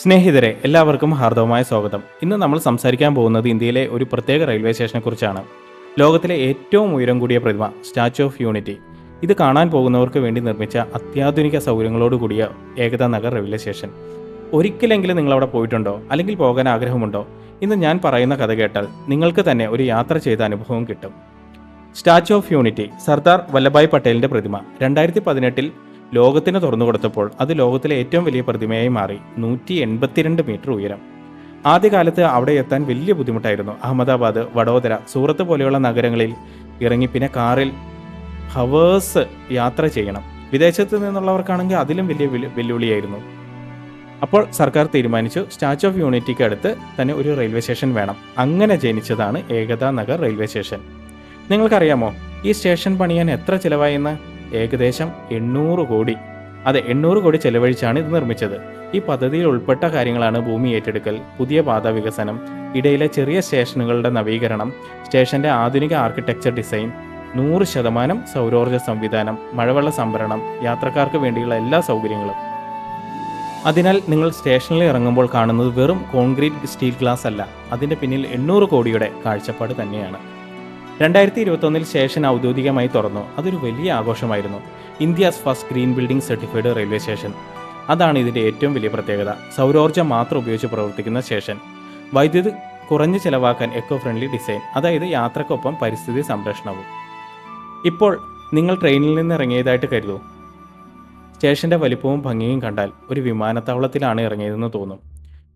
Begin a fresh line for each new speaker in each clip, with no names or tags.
സ്നേഹിതരെ എല്ലാവർക്കും ഹാർദവമായ സ്വാഗതം. ഇന്ന് നമ്മൾ സംസാരിക്കാൻ പോകുന്നത് ഇന്ത്യയിലെ ഒരു പ്രത്യേക റെയിൽവേ സ്റ്റേഷനെ കുറിച്ചാണ് ലോകത്തിലെ ഏറ്റവും ഉയരം കൂടിയ പ്രതിമ സ്റ്റാച്യു ഓഫ് യൂണിറ്റി. ഇത് കാണാൻ പോകുന്നവർക്ക് വേണ്ടി നിർമ്മിച്ച അത്യാധുനിക സൗകര്യങ്ങളോട് കൂടിയ ഏകതാ നഗർ റെയിൽവേ സ്റ്റേഷൻ. ഒരിക്കലെങ്കിലും നിങ്ങൾ അവിടെ പോയിട്ടുണ്ടോ? അല്ലെങ്കിൽ പോകാൻ ആഗ്രഹമുണ്ടോ? ഇന്ന് ഞാൻ പറയുന്ന കഥ കേട്ടാൽ നിങ്ങൾക്ക് തന്നെ ഒരു യാത്ര ചെയ്ത അനുഭവം കിട്ടും. Statue of unity Sardar Vallabhbhai പട്ടേലിന്റെ പ്രതിമ രണ്ടായിരത്തി പതിനെട്ടിൽ ലോകത്തിന് തുറന്നു കൊടുത്തപ്പോൾ അത് ലോകത്തിലെ ഏറ്റവും വലിയ പ്രതിമയായി മാറി നൂറ്റി എൺപത്തിരണ്ട് മീറ്റർ ഉയരം. ആദ്യകാലത്ത് അവിടെ എത്താൻ വലിയ ബുദ്ധിമുട്ടായിരുന്നു. അഹമ്മദാബാദ് വഡോദര സൂറത്ത് പോലെയുള്ള നഗരങ്ങളിൽ ഇറങ്ങി പിന്നെ കാറിൽ ഹവേഴ്സ് യാത്ര ചെയ്യണം. വിദേശത്ത് നിന്നുള്ളവർക്കാണെങ്കിൽ അതിലും വലിയ വെല്ലുവിളിയായിരുന്നു. അപ്പോൾ സർക്കാർ തീരുമാനിച്ചു സ്റ്റാച്യു ഓഫ് യൂണിറ്റിക്ക് അടുത്ത് തന്നെ ഒരു റെയിൽവേ സ്റ്റേഷൻ വേണം. അങ്ങനെ ജനിച്ചതാണ് ഏകതാ നഗർ റെയിൽവേ സ്റ്റേഷൻ. നിങ്ങൾക്കറിയാമോ ഈ സ്റ്റേഷൻ പണിയാൻ എത്ര ചിലവായെന്ന്? ഏകദേശം എണ്ണൂറ് കോടി. അതെ എണ്ണൂറ് കോടി ചെലവഴിച്ചാണ് ഇത് നിർമ്മിച്ചത്. ഈ പദ്ധതിയിൽ ഉൾപ്പെട്ട കാര്യങ്ങളാണ് ഭൂമി ഏറ്റെടുക്കൽ പുതിയ പാത വികസനം ഇടയിലെ ചെറിയ സ്റ്റേഷനുകളുടെ നവീകരണം സ്റ്റേഷന്റെ ആധുനിക ആർക്കിടെക്ചർ ഡിസൈൻ നൂറ് ശതമാനം സൗരോർജ സംവിധാനം മഴവെള്ള സംഭരണം യാത്രക്കാർക്ക് വേണ്ടിയുള്ള എല്ലാ സൗകര്യങ്ങളും. അതിനാൽ നിങ്ങൾ സ്റ്റേഷനിൽ ഇറങ്ങുമ്പോൾ കാണുന്നത് വെറും കോൺക്രീറ്റ് സ്റ്റീൽ ഗ്ലാസ് അല്ല. അതിന്റെ പിന്നിൽ എണ്ണൂറ് കോടിയുടെ കാഴ്ചപ്പാട് തന്നെയാണ്. രണ്ടായിരത്തി ഇരുപത്തൊന്നിൽ സ്റ്റേഷൻ ഔദ്യോഗികമായി തുറന്നു. അതൊരു വലിയ ആഘോഷമായിരുന്നു. India's first green building certified railway station. അതാണ് ഇതിന്റെ ഏറ്റവും വലിയ പ്രത്യേകത. സൗരോർജം മാത്രം ഉപയോഗിച്ച് പ്രവർത്തിക്കുന്ന സ്റ്റേഷൻ. വൈദ്യുതി കുറഞ്ഞു ചെലവാക്കാൻ എക്കോ ഫ്രണ്ട്ലി ഡിസൈൻ അതായത് യാത്രക്കൊപ്പം പരിസ്ഥിതി സംരക്ഷണവും. ഇപ്പോൾ നിങ്ങൾ ട്രെയിനിൽ നിന്ന് ഇറങ്ങിയതായിട്ട് കരുതൂ. സ്റ്റേഷന്റെ വലിപ്പവും ഭംഗിയും കണ്ടാൽ ഒരു വിമാനത്താവളത്തിലാണ് ഇറങ്ങിയതെന്ന് തോന്നും.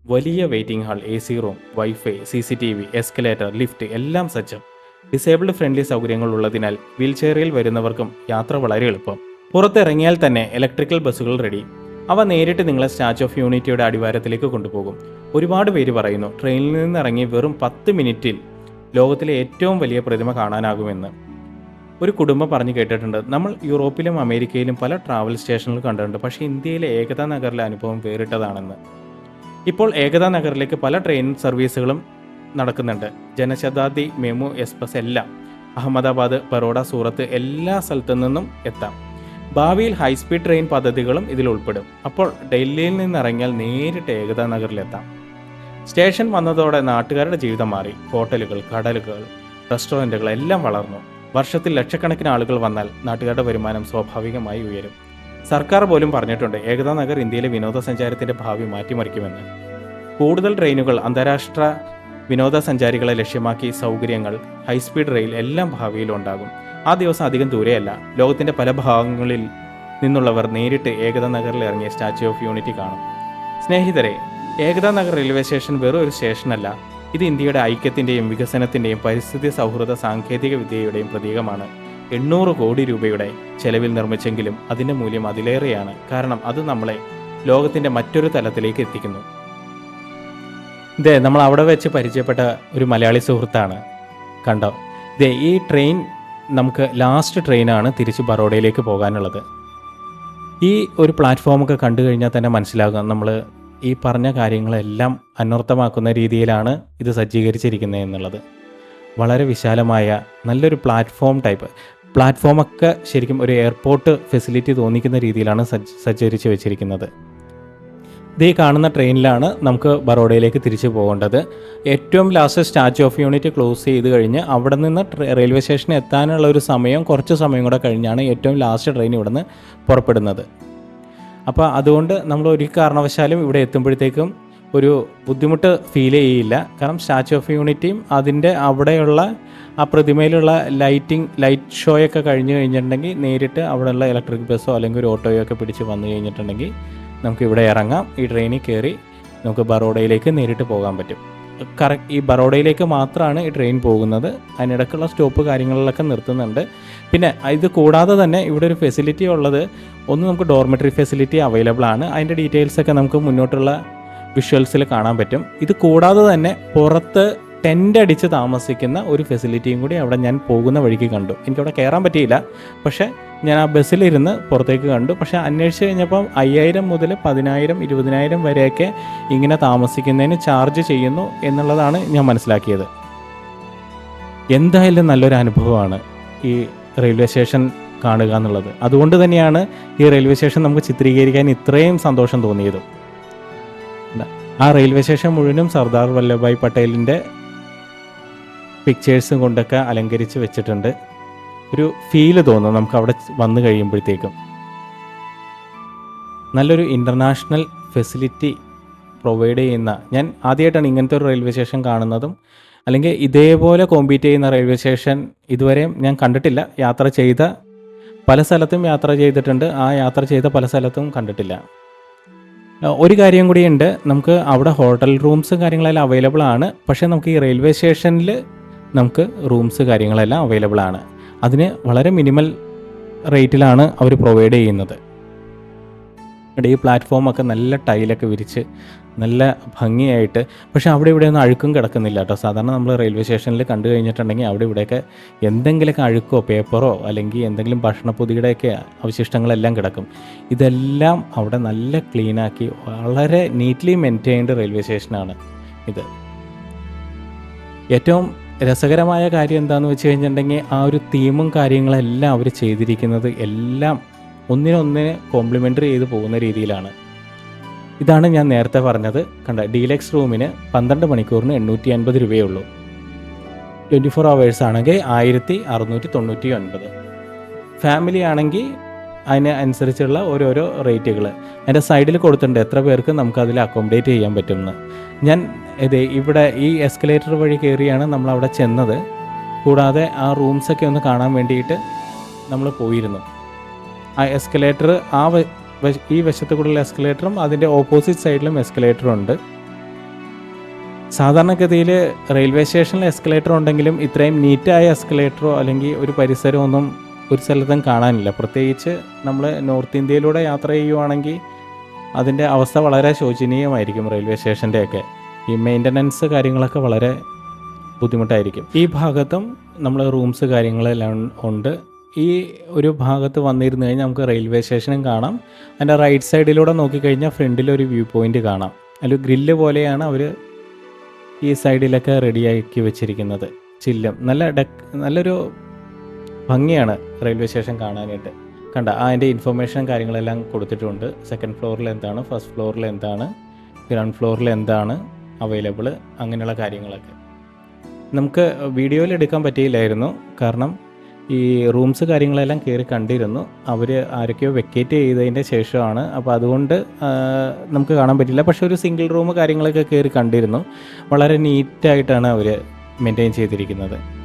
വലിയ waiting hall A C room wifi C C T V escalator lift എല്ലാം സജ്ജം. ഡിസേബിൾഡ് ഫ്രണ്ട്ലി സൗകര്യങ്ങൾ ഉള്ളതിനാൽ വീൽചെയറിൽ വരുന്നവർക്കും യാത്ര വളരെ എളുപ്പം. പുറത്തിറങ്ങിയാൽ തന്നെ ഇലക്ട്രിക്കൽ ബസ്സുകൾ റെഡി അവ നേരിട്ട് നിങ്ങളെ സ്റ്റാച്ച് ഓഫ് യൂണിറ്റിയുടെ അടിവാരത്തിലേക്ക് കൊണ്ടുപോകും. ഒരുപാട് പേര് പറയുന്നു ട്രെയിനിൽ നിന്ന് ഇറങ്ങി വെറും പത്ത് മിനിറ്റിൽ ലോകത്തിലെ ഏറ്റവും വലിയ പ്രതിമ കാണാനാകുമെന്ന്. ഒരു കുടുംബം പറഞ്ഞു കേട്ടിട്ടുണ്ട് നമ്മൾ യൂറോപ്പിലും അമേരിക്കയിലും പല ട്രാവൽ സ്റ്റേഷനുകൾ കണ്ടിട്ടുണ്ട് പക്ഷേ ഇന്ത്യയിലെ ഏകതാ നഗറിലെ അനുഭവം വേറിട്ടതാണെന്ന്. ഇപ്പോൾ ഏകതാ നഗറിലേക്ക് പല ട്രെയിൻ സർവീസുകളും നടക്കുന്നുണ്ട്. ജനശതാബ്ദി മെമു എക്സ്പ്രസ് എല്ലാം അഹമ്മദാബാദ് ബറോഡ സൂറത്ത് എല്ലാ സ്ഥലത്തു നിന്നും എത്താം. ഭാവിയിൽ ഹൈസ്പീഡ് ട്രെയിൻ പദ്ധതികളും ഇതിൽ ഉൾപ്പെടും. അപ്പോൾ ഡൽഹിയിൽ നിന്നിറങ്ങിയാൽ നേരിട്ട് ഏകതാ നഗറിലെത്താം സ്റ്റേഷൻ വന്നതോടെ നാട്ടുകാരുടെ ജീവിതം മാറി. ഹോട്ടലുകൾ കടലുകൾ റെസ്റ്റോറന്റുകൾ എല്ലാം വളർന്നു. വർഷത്തിൽ ലക്ഷക്കണക്കിന് ആളുകൾ വന്നാൽ നാട്ടുകാരുടെ വരുമാനം സ്വാഭാവികമായി ഉയരും. സർക്കാർ പോലും പറഞ്ഞിട്ടുണ്ട് ഏകതാ നഗർ ഇന്ത്യയിലെ വിനോദസഞ്ചാരത്തിന്റെ ഭാവി മാറ്റിമറിക്കുമെന്ന്. കൂടുതൽ ട്രെയിനുകൾ അന്താരാഷ്ട്ര വിനോദസഞ്ചാരികളെ ലക്ഷ്യമാക്കി സൗകര്യങ്ങൾ ഹൈസ്പീഡ് റെയിൽ എല്ലാം ഭാവിയിലും ഉണ്ടാകും ആ ദിവസം അധികം ദൂരെയല്ല. ലോകത്തിന്റെ പല ഭാഗങ്ങളിൽ നിന്നുള്ളവർ നേരിട്ട് ഏകതാ നഗറിൽ ഇറങ്ങിയ സ്റ്റാച്യു ഓഫ് യൂണിറ്റി കാണും. സ്നേഹിതരെ ഏകതാ നഗർ റെയിൽവേ സ്റ്റേഷൻ വെറും ഒരു സ്റ്റേഷനല്ല. ഇത് ഇന്ത്യയുടെ ഐക്യത്തിന്റെയും വികസനത്തിന്റെയും പരിസ്ഥിതി സൗഹൃദ സാങ്കേതിക വിദ്യയുടെയും പ്രതീകമാണ്. എണ്ണൂറ് കോടി രൂപയുടെ ചെലവിൽ നിർമ്മിച്ചെങ്കിലും അതിന്റെ മൂല്യം അതിലേറെയാണ്. കാരണം അത് നമ്മളെ ലോകത്തിന്റെ മറ്റൊരു തലത്തിലേക്ക് എത്തിക്കുന്നു. ഇതേ നമ്മൾ അവിടെ വെച്ച് പരിചയപ്പെട്ട ഒരു മലയാളി സുഹൃത്താണ്. കണ്ടോ? ഇതേ ഈ ട്രെയിൻ നമുക്ക് ലാസ്റ്റ് ട്രെയിനാണ് തിരിച്ച് ബറോഡയിലേക്ക് പോകാനുള്ളത്. ഈ ഒരു പ്ലാറ്റ്ഫോമൊക്കെ കണ്ടു കഴിഞ്ഞാൽ തന്നെ മനസ്സിലാകും നമ്മൾ ഈ പറഞ്ഞ കാര്യങ്ങളെല്ലാം അനർത്ഥമാക്കുന്ന രീതിയിലാണ് ഇത് സജ്ജീകരിച്ചിരിക്കുന്നത് എന്നുള്ളത്. വളരെ വിശാലമായ നല്ലൊരു പ്ലാറ്റ്ഫോം ടൈപ്പ് പ്ലാറ്റ്ഫോമൊക്കെ ശരിക്കും ഒരു എയർപോർട്ട് ഫെസിലിറ്റി തോന്നിക്കുന്ന രീതിയിലാണ് സജ്ജ സജ്ജീകരിച്ച് വെച്ചിരിക്കുന്നത്. ഇത് കാണുന്ന ട്രെയിനിലാണ് നമുക്ക് ബറോഡയിലേക്ക് തിരിച്ചു പോകേണ്ടത്. ഏറ്റവും last statue of unit close ചെയ്ത് കഴിഞ്ഞ് അവിടെ നിന്ന് റെയിൽവേ സ്റ്റേഷനിൽ എത്താനുള്ള ഒരു സമയം കുറച്ച് സമയം കൂടെ കഴിഞ്ഞാണ് ഏറ്റവും ലാസ്റ്റ് ട്രെയിൻ ഇവിടെ നിന്ന് പുറപ്പെടുന്നത്. അപ്പോൾ അതുകൊണ്ട് നമ്മൾ ഒരു കാരണവശാലും ഇവിടെ എത്തുമ്പോഴത്തേക്കും ഒരു ബുദ്ധിമുട്ട് ഫീൽ ചെയ്യില്ല. കാരണം സ്റ്റാച്യു ഓഫ് യൂണിറ്റിയും അതിന്റെ അവിടെയുള്ള ആ പ്രതിമയിലുള്ള ലൈറ്റിംഗ് ലൈറ്റ് ഷോയൊക്കെ കഴിഞ്ഞ് കഴിഞ്ഞിട്ടുണ്ടെങ്കിൽ നേരിട്ട് അവിടെയുള്ള ഇലക്ട്രിക് ബസ്സോ അല്ലെങ്കിൽ ഒരു ഓട്ടോയോ ഒക്കെ പിടിച്ച് വന്നു കഴിഞ്ഞിട്ടുണ്ടെങ്കിൽ നമുക്ക് ഇവിടെ ഇറങ്ങാം. ഈ ട്രെയിനിൽ കയറി നമുക്ക് ബറോഡയിലേക്ക് നേരിട്ട് പോകാൻ പറ്റും. കറക്റ്റ് ഈ ബറോഡയിലേക്ക് മാത്രമാണ് ഈ ട്രെയിൻ പോകുന്നത്. അതിനിടയ്ക്കുള്ള സ്റ്റോപ്പ് കാര്യങ്ങളിലൊക്കെ നിർത്തുന്നുണ്ട്. പിന്നെ ഇത് കൂടാതെ തന്നെ ഇവിടെ ഒരു ഫെസിലിറ്റി ഉള്ളത്. ഒന്ന് നമുക്ക് ഡോർമെറ്ററി ഫെസിലിറ്റി അവൈലബിൾ ആണ്. അതിന്റെ ഡീറ്റെയിൽസൊക്കെ നമുക്ക് മുന്നോട്ടുള്ള വിഷ്വൽസിൽ കാണാൻ പറ്റും. ഇത് കൂടാതെ തന്നെ പുറത്ത് ടെന്റ് അടിച്ച് താമസിക്കുന്ന ഒരു ഫെസിലിറ്റിയും കൂടി അവിടെ ഞാൻ പോകുന്ന വഴിക്ക് കണ്ടു. എനിക്കവിടെ കയറാൻ പറ്റിയില്ല. പക്ഷേ ഞാൻ ആ ബസ്സിലിരുന്ന് പുറത്തേക്ക് കണ്ടു. പക്ഷേ അന്വേഷിച്ച് കഴിഞ്ഞപ്പം അയ്യായിരം മുതൽ പതിനായിരം ഇരുപതിനായിരം വരെയൊക്കെ ഇങ്ങനെ താമസിക്കുന്നതിന് ചാർജ് ചെയ്യുന്നു എന്നുള്ളതാണ് ഞാൻ മനസ്സിലാക്കിയത്. എന്തായാലും നല്ലൊരു അനുഭവമാണ് ഈ റെയിൽവേ സ്റ്റേഷൻ കാണുക എന്നുള്ളത്. അതുകൊണ്ട് തന്നെയാണ് ഈ റെയിൽവേ സ്റ്റേഷൻ നമുക്ക് ചിത്രീകരിക്കാൻ ഇത്രയും സന്തോഷം തോന്നിയതും. ആ റെയിൽവേ സ്റ്റേഷൻ മുഴുവനും സർദാർ വല്ലഭായ് പട്ടേലിന്റെ പിക്ചേഴ്സും കൊണ്ടൊക്കെ അലങ്കരിച്ച് വെച്ചിട്ടുണ്ട്. ഒരു ഫീൽ തോന്നും നമുക്ക് അവിടെ വന്നു കഴിയുമ്പോഴത്തേക്കും. നല്ലൊരു ഇന്റർനാഷണൽ ഫെസിലിറ്റി പ്രൊവൈഡ് ചെയ്യുന്ന ഞാൻ ആദ്യമായിട്ടാണ് ഇങ്ങനത്തെ ഒരു റെയിൽവേ സ്റ്റേഷൻ കാണുന്നതും അല്ലെങ്കിൽ ഇതേപോലെ കോമ്പീറ്റ് ചെയ്യുന്ന റെയിൽവേ സ്റ്റേഷൻ ഇതുവരെയും ഞാൻ കണ്ടിട്ടില്ല. യാത്ര ചെയ്ത പല സ്ഥലത്തും യാത്ര ചെയ്തിട്ടുണ്ട്. ആ യാത്ര ചെയ്ത പല സ്ഥലത്തും കണ്ടിട്ടില്ല. ഒരു കാര്യം കൂടിയുണ്ട് നമുക്ക് അവിടെ ഹോട്ടൽ റൂംസും കാര്യങ്ങളെല്ലാം അവൈലബിൾ ആണ്. പക്ഷേ നമുക്ക് ഈ റെയിൽവേ സ്റ്റേഷനിൽ നമുക്ക് റൂംസ് കാര്യങ്ങളെല്ലാം അവൈലബിൾ ആണ്. അതിന് വളരെ മിനിമൽ റേറ്റിലാണ് അവർ പ്രൊവൈഡ് ചെയ്യുന്നത്. ഈ പ്ലാറ്റ്ഫോമൊക്കെ നല്ല ടൈലൊക്കെ വിരിച്ച് നല്ല ഭംഗിയായിട്ട് പക്ഷേ അവിടെ ഇവിടെ ഒന്നും അഴുക്കും കിടക്കുന്നില്ല കേട്ടോ. സാധാരണ നമ്മൾ റെയിൽവേ സ്റ്റേഷനിൽ കണ്ടു കഴിഞ്ഞിട്ടുണ്ടെങ്കിൽ അവിടെ ഇവിടെയൊക്കെ എന്തെങ്കിലുമൊക്കെ അഴുക്കോ പേപ്പറോ അല്ലെങ്കിൽ എന്തെങ്കിലും ഭക്ഷണപ്പൊതിയുടെയൊക്കെ അവശിഷ്ടങ്ങളെല്ലാം കിടക്കും. ഇതെല്ലാം അവിടെ നല്ല ക്ലീനാക്കി വളരെ നീറ്റ്ലി മെയിന്റെയിൻഡ് റെയിൽവേ സ്റ്റേഷനാണ് ഇത്. ഏറ്റവും രസകരമായ കാര്യം എന്താണെന്ന് വെച്ച് കഴിഞ്ഞിട്ടുണ്ടെങ്കിൽ ആ ഒരു തീമും കാര്യങ്ങളെല്ലാം അവർ ചെയ്തിരിക്കുന്നത് എല്ലാം ഒന്നിനൊന്നിന് കോംപ്ലിമെന്ററി ചെയ്ത് പോകുന്ന രീതിയിലാണ്. ഇതാണ് ഞാൻ നേരത്തെ പറഞ്ഞത്. കണ്ട ഡീലക്സ് റൂമിന് പന്ത്രണ്ട് മണിക്കൂറിന് എണ്ണൂറ്റി അൻപത് രൂപയേ ഉള്ളൂ ട്വന്റി ഫോർ അവേഴ്സ് ആണെങ്കിൽ ആയിരത്തി അറുന്നൂറ്റി തൊണ്ണൂറ്റി ഒൻപത് ഫാമിലി ആണെങ്കിൽ അതിന് അനുസരിച്ചുള്ള ഓരോരോ റേറ്റുകൾ. അതിന്റെ സൈഡിൽ കൊടുത്തിട്ടുണ്ട് എത്ര പേർക്ക് നമുക്ക് അതിൽ അക്കോമഡേറ്റ് ചെയ്യാൻ പറ്റുമെന്ന്. ഞാൻ ഇത് ഇവിടെ ഈ എസ്കലേറ്റർ വഴി കയറിയാണ് നമ്മൾ അവിടെ ചെന്നത്. കൂടാതെ ആ റൂംസൊക്കെ ഒന്ന് കാണാൻ വേണ്ടിയിട്ട് നമ്മൾ പോയിരുന്നു. ആ എസ്കലേറ്റർ ആ ഈ വശത്ത് കൂടെയുള്ള എസ്കലേറ്ററും അതിന്റെ ഓപ്പോസിറ്റ് സൈഡിലും എസ്കലേറ്ററും ഉണ്ട്. സാധാരണഗതിയിൽ റെയിൽവേ സ്റ്റേഷനിൽ എസ്കലേറ്റർ ഉണ്ടെങ്കിലും ഇത്രയും നീറ്റായ എസ്കലേറ്ററോ അല്ലെങ്കിൽ ഒരു പരിസരമോ ഒന്നും ഒരു സ്ഥലത്തും കാണാനില്ല. പ്രത്യേകിച്ച് നമ്മൾ നോർത്ത് ഇന്ത്യയിലൂടെ യാത്ര ചെയ്യുവാണെങ്കിൽ അതിന്റെ അവസ്ഥ വളരെ ശോചനീയമായിരിക്കും റെയിൽവേ സ്റ്റേഷന്റെയൊക്കെ. ഈ മെയിന്റനൻസ് കാര്യങ്ങളൊക്കെ വളരെ ബുദ്ധിമുട്ടായിരിക്കും. ഈ ഭാഗത്തും നമ്മൾ റൂംസ് കാര്യങ്ങളെല്ലാം ഉണ്ട്. ഈ ഒരു ഭാഗത്ത് വന്നിരുന്നു കഴിഞ്ഞാൽ നമുക്ക് റെയിൽവേ സ്റ്റേഷനും കാണാം. അതിന്റെ റൈറ്റ് സൈഡിലൂടെ നോക്കിക്കഴിഞ്ഞാൽ ഫ്രണ്ടിൽ ഒരു വ്യൂ പോയിന്റ് കാണാം. അതിൽ ഗ്രില്ല് പോലെയാണ് അവർ ഈ സൈഡിലൊക്കെ റെഡിയാക്കി വെച്ചിരിക്കുന്നത്. ചില്ലും. നല്ല ഡെക്ക് നല്ലൊരു ഭംഗിയാണ് റെയിൽവേ സ്റ്റേഷൻ കാണാനായിട്ട്. കണ്ട ആ അതിന്റെ ഇൻഫർമേഷൻ കാര്യങ്ങളെല്ലാം കൊടുത്തിട്ടുണ്ട്. സെക്കൻഡ് ഫ്ലോറിൽ എന്താണ് ഫസ്റ്റ് ഫ്ലോറിൽ എന്താണ് ഗ്രൗണ്ട് ഫ്ലോറിൽ എന്താണ് അവൈലബിൾ അങ്ങനെയുള്ള കാര്യങ്ങളൊക്കെ. നമുക്ക് വീഡിയോയിൽ എടുക്കാൻ പറ്റിയില്ലായിരുന്നു. കാരണം ഈ റൂംസ് കാര്യങ്ങളെല്ലാം കയറി കണ്ടിരുന്നു. അവർ ആരൊക്കെയോ വെക്കേറ്റ് ചെയ്തതിന്റെ ശേഷമാണ്. അപ്പോൾ അതുകൊണ്ട് നമുക്ക് കാണാൻ പറ്റില്ല പക്ഷേ ഒരു സിംഗിൾ റൂം കാര്യങ്ങളൊക്കെ കയറി കണ്ടിരുന്നു. വളരെ നീറ്റായിട്ടാണ് അവർ മെയിന്റെയിൻ ചെയ്തിരിക്കുന്നത്.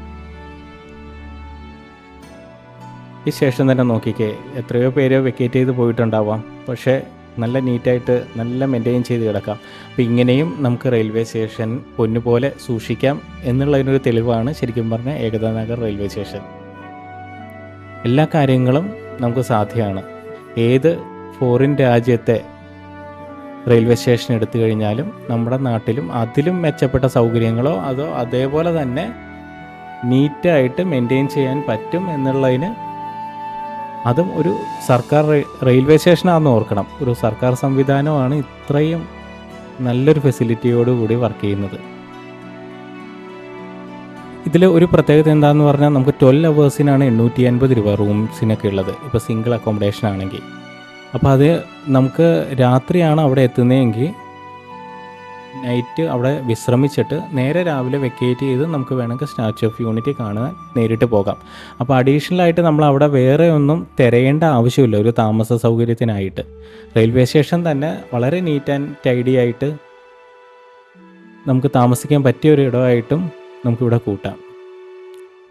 ഈ ശേഷം തന്നെ നോക്കിക്കേ എത്രയോ പേര് വെക്കേറ്റ് ചെയ്ത് പോയിട്ടുണ്ടാവാം. പക്ഷേ നല്ല നീറ്റായിട്ട് നല്ല മെയിന്റെയിൻ ചെയ്ത് കിടക്കാം. അപ്പോൾ ഇങ്ങനെയും നമുക്ക് റെയിൽവേ സ്റ്റേഷൻ പൊന്നുപോലെ സൂക്ഷിക്കാം എന്നുള്ളതിനൊരു തെളിവാണ് ശരിക്കും പറഞ്ഞാൽ ഏകതാ നഗർ റെയിൽവേ സ്റ്റേഷൻ എല്ലാ കാര്യങ്ങളും നമുക്ക് സാധ്യമാണ്. ഏത് ഫോറിൻ രാജ്യത്തെ റെയിൽവേ സ്റ്റേഷൻ എടുത്തു കഴിഞ്ഞാലും നമ്മുടെ നാട്ടിലും അതിലും മെച്ചപ്പെട്ട സൗകര്യങ്ങളോ അതോ അതേപോലെ തന്നെ നീറ്റായിട്ട് മെയിന്റെയിൻ ചെയ്യാൻ പറ്റും എന്നുള്ളതിന് അതും ഒരു സർക്കാർ റെയിൽവേ സ്റ്റേഷനാണെന്ന് ഓർക്കണം. ഒരു സർക്കാർ സംവിധാനമാണ് ഇത്രയും നല്ലൊരു ഫെസിലിറ്റിയോടുകൂടി വർക്ക് ചെയ്യുന്നത്. ഇതിൽ ഒരു പ്രത്യേകത എന്താണെന്ന് പറഞ്ഞാൽ നമുക്ക് ട്വൽവ് അവേഴ്സിനാണ് എണ്ണൂറ്റി അൻപത് രൂപ റൂംസിനൊക്കെ ഉള്ളത്. ഇപ്പോൾ സിംഗിൾ അക്കോമഡേഷൻ ആണെങ്കിൽ. അപ്പോൾ അത് നമുക്ക് രാത്രിയാണ് അവിടെ എത്തുന്നതെങ്കിൽ നൈറ്റ് അവിടെ വിശ്രമിച്ചിട്ട് നേരെ രാവിലെ വെക്കേറ്റ് ചെയ്ത് നമുക്ക് വേണമെങ്കിൽ സ്റ്റാച്യു ഓഫ് യൂണിറ്റി കാണാൻ നേരിട്ട് പോകാം. അപ്പോൾ അഡീഷണൽ ആയിട്ട് നമ്മൾ അവിടെ വേറെ ഒന്നും തിരയേണ്ട ആവശ്യമില്ല ഒരു താമസ സൗകര്യത്തിനായിട്ട്. റെയിൽവേ സ്റ്റേഷൻ തന്നെ വളരെ നീറ്റ് ആൻഡ് ടൈഡി ആയിട്ട് നമുക്ക് താമസിക്കാൻ പറ്റിയ ഒരു ഇടമായിട്ടും നമുക്കിവിടെ കൂട്ടാം.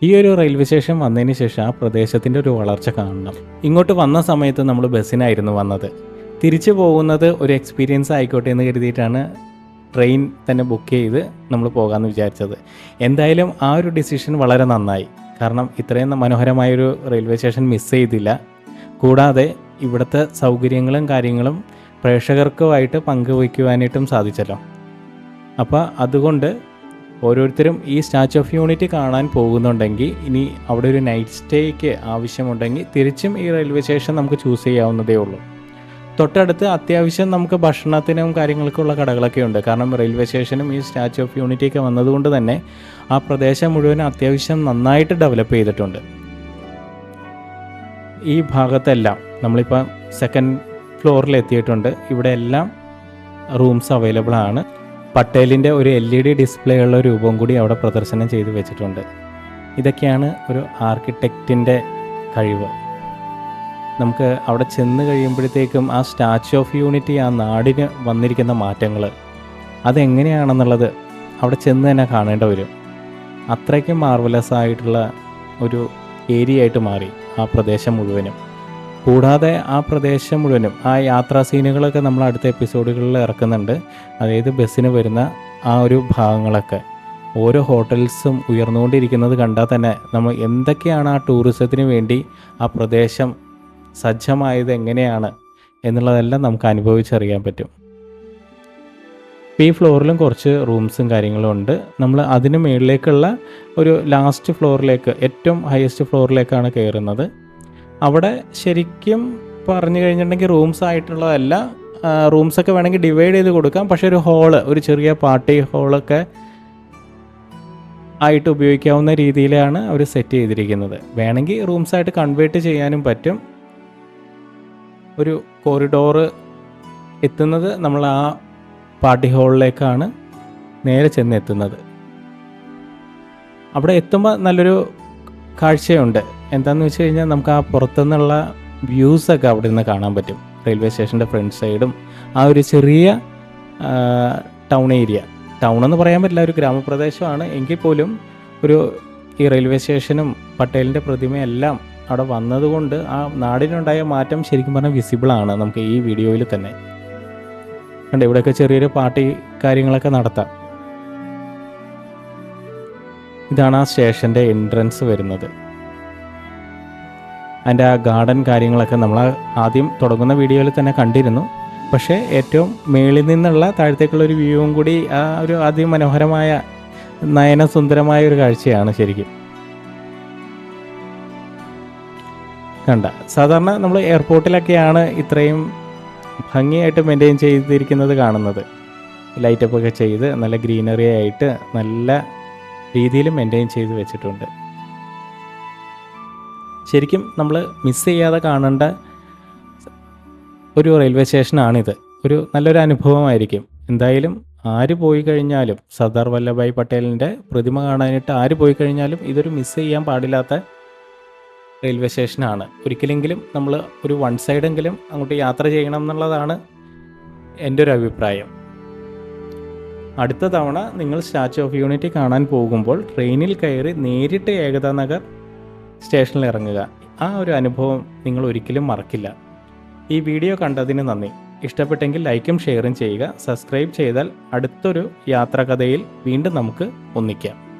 ഈ ഒരു റെയിൽവേ സ്റ്റേഷൻ വന്നതിന് ശേഷം ആ പ്രദേശത്തിന്റെ ഒരു വളർച്ച കാണണം. ഇങ്ങോട്ട് വന്ന സമയത്ത് നമ്മൾ ബസ്സിനായിരുന്നു വന്നത്. തിരിച്ചു പോകുന്നത് ഒരു എക്സ്പീരിയൻസ് ആയിക്കോട്ടെ എന്ന് കരുതിയിട്ടാണ് ട്രെയിൻ തന്നെ ബുക്ക് ചെയ്ത് നമ്മൾ പോകാമെന്ന് വിചാരിച്ചത്. എന്തായാലും ആ ഒരു ഡിസിഷൻ വളരെ നന്നായി. കാരണം ഇത്രയും മനോഹരമായൊരു റെയിൽവേ സ്റ്റേഷൻ മിസ് ചെയ്തില്ല. കൂടാതെ ഇവിടുത്തെ സൗകര്യങ്ങളും കാര്യങ്ങളും പ്രേക്ഷകർക്കുമായിട്ട് പങ്കുവയ്ക്കുവാനായിട്ടും സാധിച്ചല്ലോ. അപ്പോൾ അതുകൊണ്ട് ഓരോരുത്തരും ഈ സ്റ്റാച്യു ഓഫ് യൂണിറ്റി കാണാൻ പോകുന്നുണ്ടെങ്കിൽ ഇനി അവിടെ ഒരു നൈറ്റ് സ്റ്റേക്ക് ആവശ്യമുണ്ടെങ്കിൽ തിരിച്ചും ഈ റെയിൽവേ സ്റ്റേഷൻ നമുക്ക് ചൂസ് ചെയ്യാവുന്നതേ ഉള്ളൂ. തൊട്ടടുത്ത് അത്യാവശ്യം നമുക്ക് ഭക്ഷണത്തിനും കാര്യങ്ങൾക്കുള്ള കടകളൊക്കെ ഉണ്ട് കാരണം റെയിൽവേ സ്റ്റേഷനും ഈ സ്റ്റാച്യു ഓഫ് യൂണിറ്റി യൂണിറ്റിയൊക്കെ വന്നതുകൊണ്ട് തന്നെ ആ പ്രദേശം മുഴുവൻ അത്യാവശ്യം നന്നായിട്ട് ഡെവലപ്പ് ചെയ്തിട്ടുണ്ട്. ഈ ഭാഗത്തെല്ലാം നമ്മളിപ്പോൾ സെക്കൻഡ് ഫ്ലോറിൽ എത്തിയിട്ടുണ്ട് ഇവിടെ എല്ലാം റൂംസ് അവൈലബിൾ ആണ്. പട്ടേലിന്റെ ഒരു എൽ ഇ ഡി ഡിസ്പ്ലേ ഉള്ള രൂപം കൂടി അവിടെ പ്രദർശനം ചെയ്ത് വെച്ചിട്ടുണ്ട്. ഇതൊക്കെയാണ് ഒരു ആർക്കിടെക്റ്റിന്റെ കഴിവ്. നമുക്ക് അവിടെ ചെന്ന് കഴിയുമ്പോഴത്തേക്കും ആ സ്റ്റാച്യു ഓഫ് യൂണിറ്റി ആ നാടിന് വന്നിരിക്കുന്ന മാറ്റങ്ങൾ അതെങ്ങനെയാണെന്നുള്ളത് അവിടെ ചെന്ന് തന്നെ കാണേണ്ട വരും. അത്രയ്ക്കും മാർവലസ് ആയിട്ടുള്ള ഒരു ഏരിയ ആയിട്ട് മാറി ആ പ്രദേശം മുഴുവനും. കൂടാതെ ആ പ്രദേശം മുഴുവനും ആ യാത്രാ സീനുകളൊക്കെ നമ്മൾ അടുത്ത എപ്പിസോഡുകളിൽ ഇറക്കുന്നുണ്ട്. അതായത് ബസ്സിന് വരുന്ന ആ ഒരു ഭാഗങ്ങളൊക്കെ. ഓരോ ഹോട്ടൽസും ഉയർന്നുകൊണ്ടിരിക്കുന്നത് കണ്ടാൽ തന്നെ നമ്മൾ എന്തൊക്കെയാണ് ആ ടൂറിസത്തിന് വേണ്ടി ആ പ്രദേശം സജ്ജമായത് എങ്ങനെയാണ് എന്നുള്ളതെല്ലാം നമുക്ക് അനുഭവിച്ചറിയാൻ പറ്റും. ഈ ഫ്ലോറിലും കുറച്ച് റൂംസും കാര്യങ്ങളും ഉണ്ട്. നമ്മൾ അതിന് മുകളിലേക്കുള്ള ഒരു ലാസ്റ്റ് ഫ്ലോറിലേക്ക് ഏറ്റവും ഹയസ്റ്റ് ഫ്ലോറിലേക്കാണ് കയറുന്നത്. അവിടെ ശരിക്കും പറഞ്ഞു കഴിഞ്ഞിട്ടുണ്ടെങ്കിൽ റൂംസ് ആയിട്ടുള്ളതല്ല റൂംസൊക്കെ വേണമെങ്കിൽ ഡിവൈഡ് ചെയ്ത് കൊടുക്കാം. പക്ഷേ ഒരു ഹോൾ ഒരു ചെറിയ പാർട്ടി ഹോളൊക്കെ ആയിട്ട് ഉപയോഗിക്കാവുന്ന രീതിയിലാണ് അവർ സെറ്റ് ചെയ്തിരിക്കുന്നത്. വേണമെങ്കിൽ റൂംസായിട്ട് കൺവേർട്ട് ചെയ്യാനും പറ്റും. ഒരു കോറിഡോറ് എത്തുന്നത് നമ്മൾ ആ പാർട്ടി ഹാളിലേക്കാണ് നേരെ ചെന്ന് എത്തുന്നത് അവിടെ എത്തുമ്പോൾ നല്ലൊരു കാഴ്ചയുണ്ട്. എന്താണെന്ന് വെച്ച് കഴിഞ്ഞാൽ നമുക്ക് ആ പുറത്തുനിന്നുള്ള വ്യൂസൊക്കെ അവിടെ നിന്ന് കാണാൻ പറ്റും. റെയിൽവേ സ്റ്റേഷന്റെ ഫ്രണ്ട് സൈഡും ആ ഒരു ചെറിയ ടൗൺ ഏരിയ ടൗൺ എന്ന് പറയാൻ പറ്റില്ല ഒരു ഗ്രാമപ്രദേശമാണ്. എങ്കിൽ പോലും ഒരു ഈ റെയിൽവേ സ്റ്റേഷനും പട്ടേലിന്റെ പ്രതിമയെല്ലാം അവിടെ വന്നതുകൊണ്ട് ആ നാടിനുണ്ടായ മാറ്റം ശരിക്കും പറഞ്ഞാൽ വിസിബിളാണ് നമുക്ക് ഈ വീഡിയോയിൽ തന്നെ. കണ്ട് ഇവിടെയൊക്കെ ചെറിയൊരു പാർട്ടി കാര്യങ്ങളൊക്കെ നടത്താം. ഇതാണ് ആ സ്റ്റേഷന്റെ എൻട്രൻസ് വരുന്നത്. അതിന്റെ ആ ഗാർഡൻ കാര്യങ്ങളൊക്കെ നമ്മൾ ആദ്യം തുടങ്ങുന്ന വീഡിയോയിൽ തന്നെ കണ്ടിരുന്നു. പക്ഷേ ഏറ്റവും മേളിൽ നിന്നുള്ള താഴത്തേക്കുള്ള ഒരു വ്യൂവും കൂടി ആ ഒരു അതിമനോഹരമായ നയനസുന്ദരമായ ഒരു കാഴ്ചയാണ് ശരിക്കും. കണ്ട. സാധാരണ നമ്മൾ എയർപോർട്ടിലൊക്കെയാണ് ഇത്രയും ഭംഗിയായിട്ട് മെയിന്റെയിൻ ചെയ്തിരിക്കുന്നത് കാണുന്നത്. ലൈറ്റപ്പ് ഒക്കെ ചെയ്ത് നല്ല ഗ്രീനറി ആയിട്ട് നല്ല രീതിയിൽ മെയിന്റെയിൻ ചെയ്ത് വെച്ചിട്ടുണ്ട്. ശരിക്കും നമ്മൾ മിസ് ചെയ്യാതെ കാണേണ്ട ഒരു റെയിൽവേ സ്റ്റേഷനാണിത് ഒരു നല്ലൊരു അനുഭവമായിരിക്കും. എന്തായാലും ആര് പോയി കഴിഞ്ഞാലും സർദാർ വല്ലഭായ് പട്ടേലിന്റെ പ്രതിമ കാണാനായിട്ട് ആര് പോയി കഴിഞ്ഞാലും ഇതൊരു മിസ് ചെയ്യാൻ പാടില്ലാത്ത റെയിൽവേ സ്റ്റേഷനാണ്. ഒരിക്കലെങ്കിലും നമ്മൾ ഒരു വൺ സൈഡെങ്കിലും അങ്ങോട്ട് യാത്ര ചെയ്യണം എന്നുള്ളതാണ് എന്റെ ഒരു അഭിപ്രായം. അടുത്ത തവണ നിങ്ങൾ സ്റ്റാച്ചു ഓഫ് യൂണിറ്റി കാണാൻ പോകുമ്പോൾ ട്രെയിനിൽ കയറി നേരിട്ട് ഏകതാ നഗർ സ്റ്റേഷനിൽ ഇറങ്ങുക. ആ ഒരു അനുഭവം നിങ്ങൾ ഒരിക്കലും മറക്കില്ല. ഈ വീഡിയോ കണ്ടതിന് നന്ദി. ഇഷ്ടപ്പെട്ടെങ്കിൽ ലൈക്കും ഷെയറും ചെയ്യുക. സബ്സ്ക്രൈബ് ചെയ്താൽ അടുത്തൊരു യാത്രാകഥയിൽ വീണ്ടും നമുക്ക് ഒന്നിക്കാം.